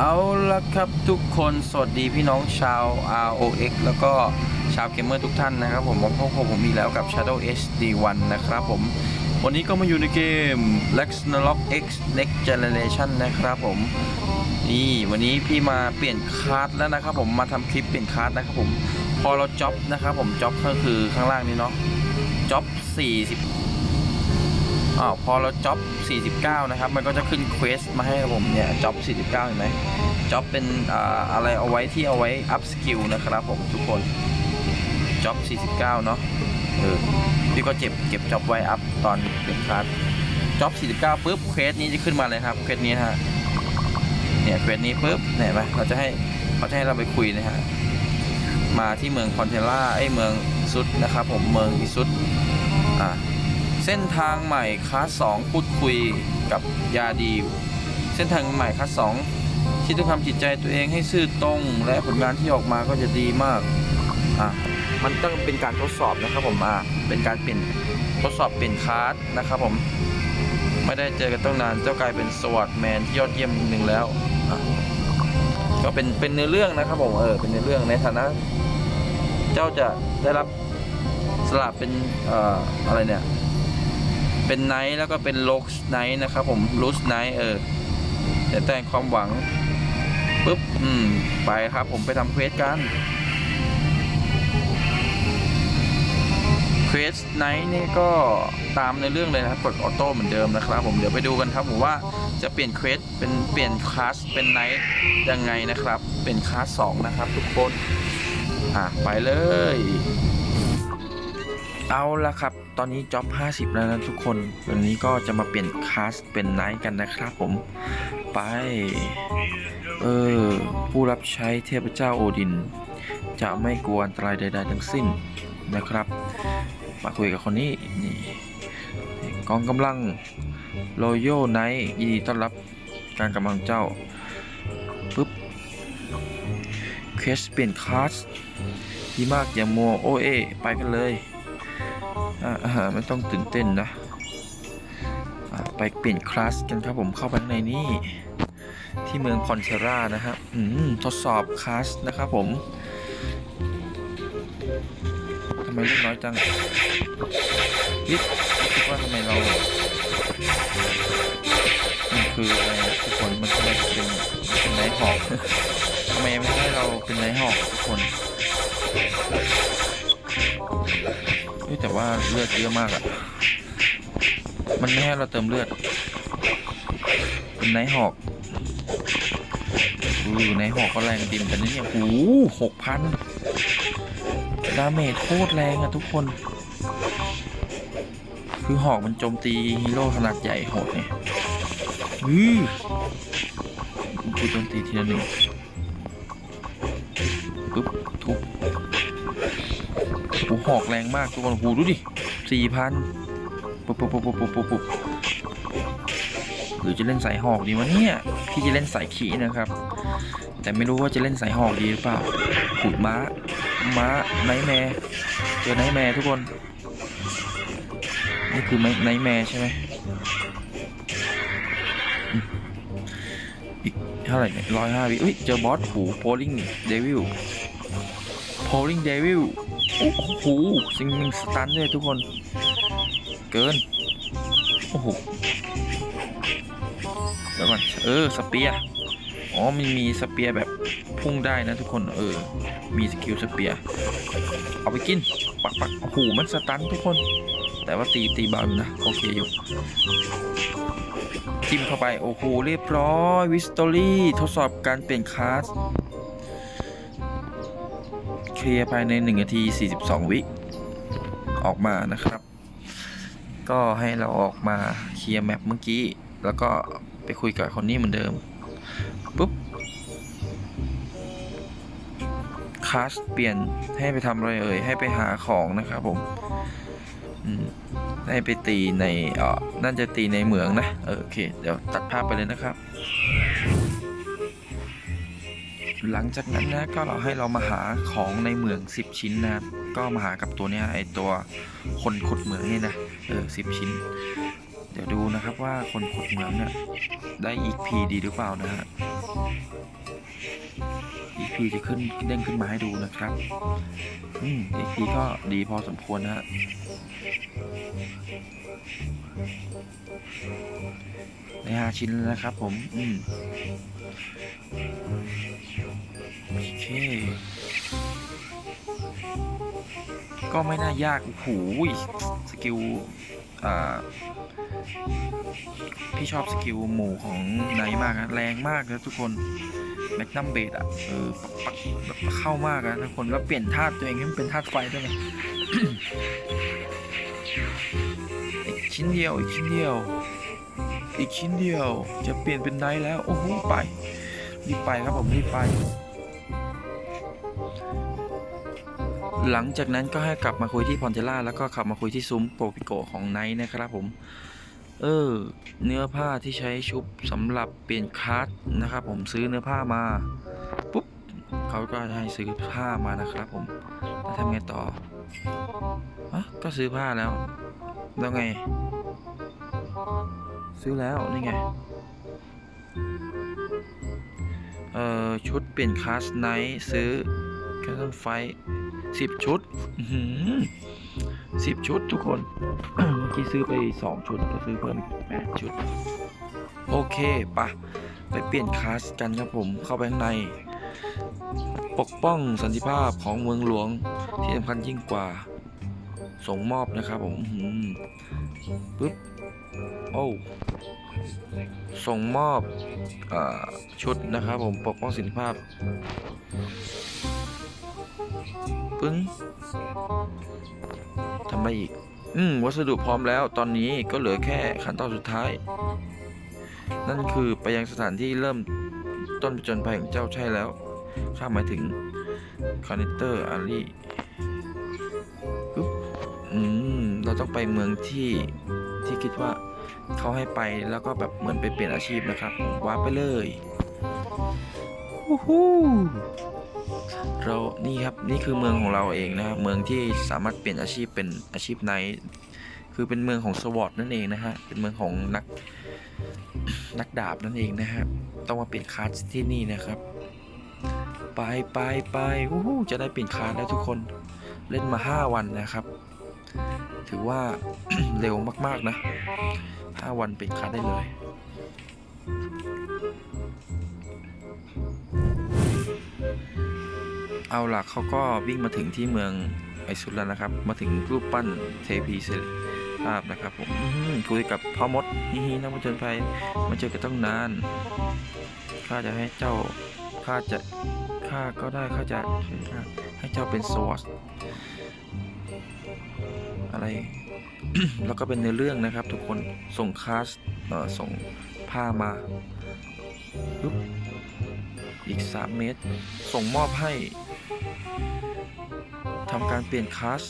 เอาละครับทุกคนสวัสดีพี่น้องชาว ROX แล้วก็ชาวเกมเมอร์ทุกท่านนะครับผมพบกับผมอีกแล้วกับ Shadow HD1 นะครับผม วันนี้ก็มาอยู่ในเกม Lex n a r o k X Next Generation นะครับผม นี่วันนี้พี่มาเปลี่ยนคาร์ดแล้วนะครับผมมาทำคลิปเปลี่ยนคาร์ดนะครับผม พอเราจ็อบนะครับผมจ็อบก็คือข้างล่างนี้เนาะจ็อบ40 อ้าวพอเราจ็อบ 49 นะครับ มันก็จะขึ้นเควสมาให้ผมเนี่ยจ็อบ 49 เห็นไหมจ็อบเป็นอ่าอะไรเอาไว้ที่เอาไว้อัพสกิลนะครับผมทุกคนจ็อบ 49 เนาะเออพี่ก็เจ็บเก็บจ็อบไว้อัพตอนเป็นคลาสจ็อบ 49ปุ๊บเควสนี้จะขึ้นมาเลยครับเควสนี้ฮะเนี่ยเควสนี้ปุ๊บเนี่ยไหมเราจะให้เขาจะให้เราไปคุยนะฮะมาที่เมืองคอนเทล่าไอ้เมืองซุดนะครับผมเมืองอิซุดอ่า เส้นทางใหม่คลาสสองพูดคุยกับยาดีเส้นทางใหม่คลาสสองที่ต้องทำจิตใจตัวเองให้ซื่อตรง และผลงานที่ออกมาก็จะดีมากอะมันต้องเป็นการทดสอบนะครับผมอะเป็นการเปลี่ยนทดสอบเปลี่ยนคลาสนะครับผมไม่ได้เจอกันตั้งนานเจ้ากลายเป็นสวัสดแมนที่ยอดเยี่ยมหนึ่งแล้วก็เป็นเป็นเนื้อเรื่องนะครับผมเออเป็นเนื้อเรื่องในฐานะ เจ้าจะได้รับสลับเป็นเอ่ออะไรเนี่ย เป็นไนท์แล้วก็เป็นโลกไนท์นะครับผมลูสไนท์เออแต่แต่งความหวังปุ๊บอืมไปครับผมไปทำเควสกันเควสไนท์นี่ก็ตามในเรื่องเลยนะครับกดออโต้เหมือนเดิมนะครับ ผมเดี๋ยวไปดูกันครับผมว่าจะเปลี่ยนเควสเป็นเปลี่ยนคลาสเป็นไนท์ยังไงนะครับ เป็นคลาสสองนะครับ ทุกคน อะ ไปเลย เอาละครับ ตอนนี้จ็อบ50 แล้วนะทุกคน วันนี้ก็จะมาเปลี่ยนคลาสเป็นไนท์กันนะครับผม ไป เออ ผู้รับใช้เทพเจ้าโอดิน จะไม่กลัวอันตรายใด ๆ ทั้งสิ้นนะครับ มาคุยกับคนนี้ นี่ กองกำลังโรโยไนท์ยินดีต้อนรับการกำลังเจ้า ปึ๊บเคสเปลี่ยนคลาสดีมากอย่ามัวโอเอ ไปกันเลย อ่าอ่าไม่ต้องตื่นเต้นนะ ไปเปลี่ยนคลาสกันครับผมเข้าไปในนี้ที่เมืองคอนเทรานะฮะอืมทดสอบคลาสนะครับผมทำไมเล็กน้อยจังยิบคิดว่าทำไมเรา มันคืออะไรทุกคนมันทำไมเป็นเป็นไนหอกทำไมไม่ให้เราเป็นไนหอกทุกคน เฮ้ยแต่ว่าเลือดเยอะมากอะมันไม่ให้เราเติมเลือดเป็นไนท์หอกอู้ไนท์หอกก็แรงดิมกันนะเนี่ยโอ้หกพันดาเมจโคตรแรงอะทุกคน คือหอกมันโจมตีฮีโร่ขนาดใหญ่โหดเนี่ยอือกูโจมตีทีละหนึ่งปุ๊บทุบ โอ้หอกแรงมากทุกคนโอ้โหดูดิสี่พันปุ๊บปุ๊บปุ๊บปุ๊บปุ๊บปุ๊บปุบหรือจะเล่นสายหอกดีวะเนี่ยพี่จะเล่นสายขี่นะครับ แต่ไม่รู้ว่าจะเล่นสายหอกดีหรือเปล่าขุดม้า ม้าไนแมร์เจอไนแมร์ทุกคน นี่คือไนแมร์ใช่ไหมอีกเท่าไหร่เนี่ยร้อยห้าวิอุ้ยเจอบอสหูโพลิงเดวิลโพลิงเดวิล โอ้โหซิงมิงสตันเลยทุกคน เกิน โอ้โหเดี๋ยวก่อนเออ สเปียอ๋อมันมีสเปียแบบพุ่งได้นะทุกคนเออ มีสกิลสเปียเอาไปกิน ปักปักโอ้โหมันสตันทุกคน แต่ว่าตีตีเบาอยู่นะ โอเคอยู่จิ้มเข้าไป โอ้โหเรียบร้อย วิสตอรี่ ทดสอบการเปลี่ยนคลาส ลียร์ภายใน1นาที 42 วิ ออกมานะครับ ก็ให้เราออกมาเคลียร์แมปเมื่อกี้ แล้วก็ไปคุยกับคนนี้เหมือนเดิม ปุ๊บคลาสเปลี่ยนให้ไปทำอะไรเอ่ย ให้ไปหาของนะครับผมให้ไปตีในเออน่าจะตีในเหมืองนะ โอเค เดี๋ยวตัดภาพไปเลยนะครับ หลังจากนั้นนะก็เราให้เรามาหาของในเหมือง 10 ชิ้นนะครับก็มาหากับตัวเนี้ยไอตัวคนขุดเหมืองนี่นะเออสิชิ้น เดี๋ยวดูนะครับว่าคนขุดเหมืองเนี่ยได้ EP ดีหรือเปล่านะฮะอีกพีจะขึ้นเด้งขึ้นมาให้ดูนะครับอืมอีกพีก็ดีพอสมควรนะฮะ ในห้าชิ้นแล้วนะครับผม อืมโอเค ก็ไม่น่ายากโอ้โหสกิลอ่าพี่ชอบสกิลหมู่ของไนมากนะแรงมากนะทุกคนแมกนัมเบดอะเออปักปักแบบเข้ามากนะทุกคนแล้วเปลี่ยนธาตุตัวเองให้มันเป็นธาตุไฟด้วยไงอีกชิ้นเดียวอีกชิ้นเดียว อีกชิ้นเดียว จะเปลี่ยนเป็นไนท์แล้ว โอ้โหไป รีบไปครับผมรีบไป หลังจากนั้นก็ให้กลับมาคุยที่พอนเทล่าแล้วก็ขับมาคุยที่ซุ้มโปรปิโกของไนท์นะครับผม เออ เนื้อผ้าที่ใช้ชุบสำหรับเปลี่ยนคัสนะครับผมซื้อเนื้อผ้ามาปุ๊บเขาก็จะให้ซื้อผ้ามานะครับผมแล้วทำไงต่ออะก็ซื้อผ้าแล้ว แล้วไง ซื้อแล้วนี่ไง เอ่อ ชุดเปลี่ยนคลาสไนท์ซื้อแคทเทิลไฟสิบชุดสิบชุดทุกคน เมื่อกี้ซื้อไปสองชุด ก็ซื้อเพิ่มแปดชุด โอเคปะไปเปลี่ยนคลาสกันครับผมเข้าไปข้างใน ปกป้องสันติภาพของเมืองหลวงที่สำคัญยิ่งกว่า ส่งมอบนะครับผมหือปึ๊บ โอ้ส่งมอบอชุดนะครับผมปกป้องสิทธิภาพ ปึ้งทำอะไรอีก อืม วัสดุพร้อมแล้ว ตอนนี้ก็เหลือแค่ขั้นตอนสุดท้าย นั่นคือไปยังสถานที่เริ่มต้นจญภัยของเจ้าใช่แล้ว ข้าหมายถึงคานิเตอร์อารีอืม เราต้องไปเมืองที่ที่คิดว่า เขาให้ไปแล้วก็แบบเหมือนไปเปลี่ยนอาชีพนะครับว้าร์ปไปเลยวู้ฮู้เรานี่ครับนี่คือเมืองของเราเองนะครับเมืองที่สามารถเปลี่ยนอาชีพเป็นอาชีพไนท์คือเป็นเมืองของสวอตนั่นเองนะฮะเป็นเมืองของนักนักดาบนั่นเองนะฮะต้องมาเปลี่ยนคลาสที่นี่นะครับไปไปไปวู้ฮู้จะได้เปลี่ยนคลาสแล้วทุกคนเล่นมา 5 วันนะครับ ถือว่าเร็วมากๆนะ 5 วันเป็นคัดได้เลย เอาล่ะเขาก็วิ่งมาถึงที่เมืองไอซุดแล้วนะครับ มาถึงรูปปั้นเทพีเซภาพนะครับผมคุยกับพ่อมดฮิฮินักผจญภัยมาเจอกันตั้งนานข้าจะให้เจ้าข้าจะข้าก็ได้ข้าจะให้เจ้าเป็นสวอตอะไร แล้วก็เป็นในเรื่องนะครับ ทุกคนส่งคลาสเอ่อส่งผ้ามาปึ๊บอีก 3 เมตร ส่งมอบให้ทำการเปลี่ยนคลาส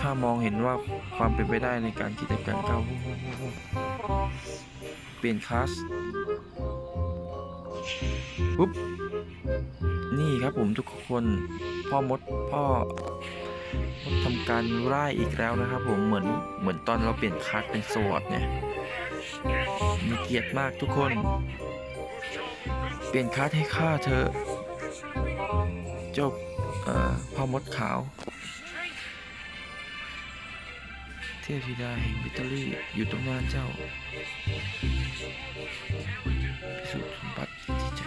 ข้ามองเห็นว่าความเป็นไปได้ในการกิจการเก้าเปลี่ยนคลาสปุ๊บ นี่ครับผมทุกคน พ่อมด พ่อ ทำการไล่อีกแล้วนะครับผมเหมือนเหมือนตอนเราเปลี่ยนคัสเป็นสวอตเนี่ยมีเกียรติมากทุกคน เปลี่ยนคัสให้ข้าเธอเจ้าเอ่อพ่อมดขาว เทพธิดาแห่งวิตาลีอยู่ตรงหน้าเจ้าพิสูจน์สมบัติที่ใจ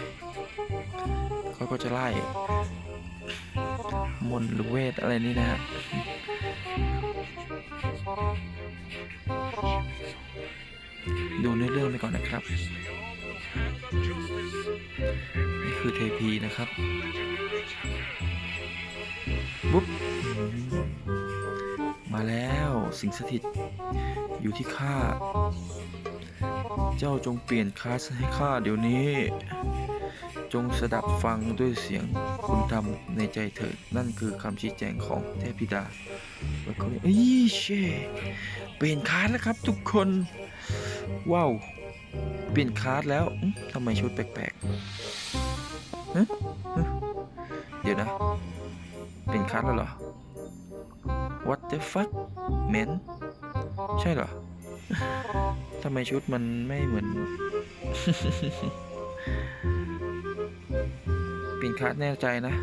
เขาก็จะไล่ มนหรือเวทอะไรนี่นะฮะดูในอเรื่องไปก่อนนะครับ นี่คือเทพีนะครับปุ๊บ มาแล้วสิงสถิต อยู่ที่ข้า เจ้าจงเปลี่ยนคลาสให้ข้าเดี๋ยวนี้ จงสดับฟังด้วยเสียง คุณธรรมในใจเถิดนั่นคือคำชี้แจงของเทพธิดาแล้วก็เอ้ยเช่เปลี่ยนคลาสแล้วครับทุกคน ว้าว เปลี่ยนคลาสแล้วทำไมชุดแปลกๆเดี๋ยวนะ เปลี่ยนคลาสแล้วเหรอ What the fuck man ใช่เหรอทำไมชุดมันไม่เหมือน ปลี่ยนคลาสแน่ใจนะ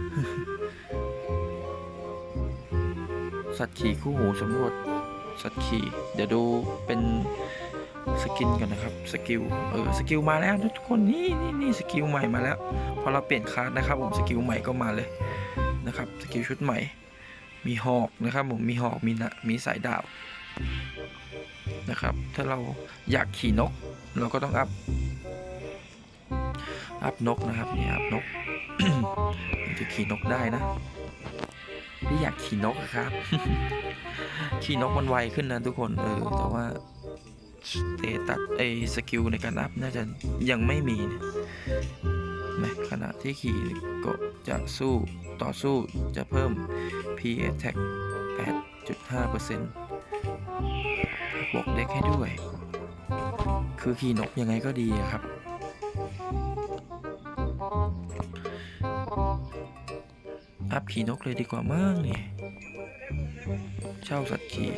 สัตว์ขี่คู่หูสำรวจ สัตว์ขี่ เดี๋ยวดูเป็นสกินก่อนนะครับ สกิล เออ สกิลมาแล้วทุกคน นี่นี่นี่สกิลใหม่มาแล้ว พอเราเปลี่ยนคลาสนะครับผม สกิลใหม่ก็มาเลยนะครับ สกิลชุดใหม่ มีหอกนะครับผม มีหอก มีนะมีสายดาบนะครับ ถ้าเราอยากขี่นก เราก็ต้องอัพอัพนกนะครับนี่อัพนก จะขี่นกได้นะที่อยากขี่นกครับ ขี่นกมันไวขึ้นนะทุกคน เออ แต่ว่าสเตตัสไอสกิลในการอัพน่าจะยังไม่มีนะไหมขณะที่ขี่ก็จะสู้ต่อสู้จะเพิ่ม P attack 8.5%บวกเด็กให้ด้วย คือขี่นกยังไงก็ดีครับ อัพขี่นกเลยดีกว่ามั้งนี่เช่าสัตว์ขี่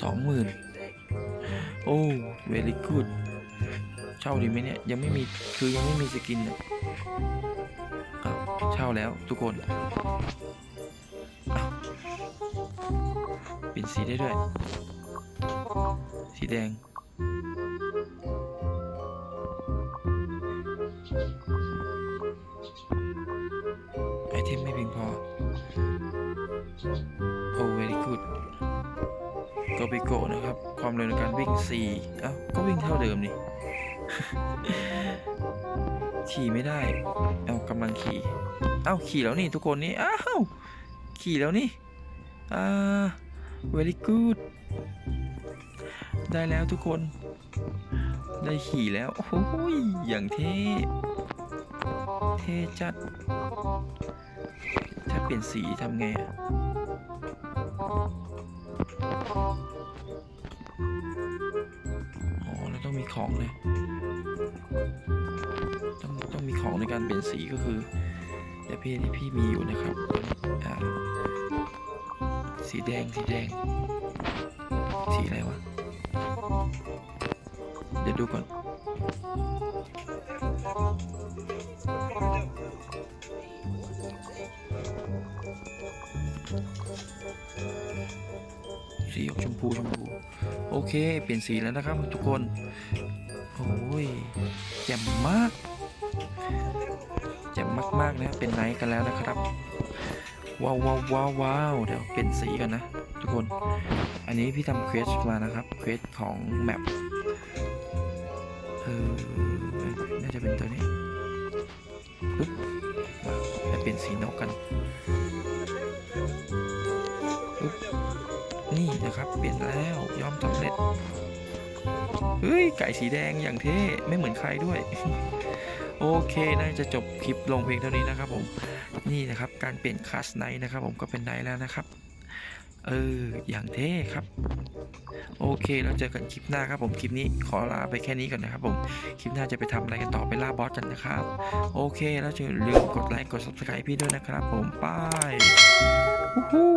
สองหมื่นโอ้เวลี่กูดเช่าดีไหมเนี่ย ยังไม่มีคือยังไม่มีสกินอะเช่าแล้วทุกคนเปลี่ยนสีได้ด้วย สีแดง การวิ่เอ้าก็วิ่งเท่าเดิมนี่ขี่ไม่ได้ เอ้ากำลังขี่ เอ้าขี่แล้วนี่ทุกคนนี่ อ้าว ขี่แล้วนี่ อ่า very good ได้แล้วทุกคน ได้ขี่แล้ว โอ้ย อย่างเท่ เท่จัด ถ้าเปลี่ยนสีทำไงอะ ต้องมีของเลยต้องต้องมีของในการเปลี่ยนสีก็คือเดี๋ยวพี่ที่พี่มีอยู่นะครับสีแดงสีแดง สีอะไรวะ เดี๋ยวดูก่อนสีออกชมพูชมพู โอเค เปลี่ยนสีแล้วนะครับทุกคน โอ้ยแจ่มมากแจ่มมากๆนะ เป็นไนท์กันแล้วนะครับ ว้าวว้าวว้าววาวเดี๋ยวเปลี่ยนสีกันนะ ทุกคน อันนี้พี่ทำเควสมานะครับเควสของแมปเออน่าจะเป็นตัวนี้ปึ๊บมาเปลี่ยนสีนกกัน นี่นะครับ เปลี่ยนแล้วยอมสำเร็จ เฮ้ย ไก่สีแดงอย่างเท่ ไม่เหมือนใครด้วย โอเคน่าจะจบคลิปลงเพียงเท่านี้นะครับผม นี่นะครับ การเปลี่ยนคลาสไนท์นะครับผมก็เป็นไนท์แล้วนะครับเออ อย่างเท่ครับ โอเคแล้วเจอกันคลิปหน้าครับผม คลิปนี้ขอลาไปแค่นี้ก่อนนะครับผม คลิปหน้าจะไปทำอะไรกันต่อไปล่าบอสกันนะครับ โอเค แล้วอย่าลืมกดไลค์ กด subscribe พี่ด้วยนะครับผม ไปฮู้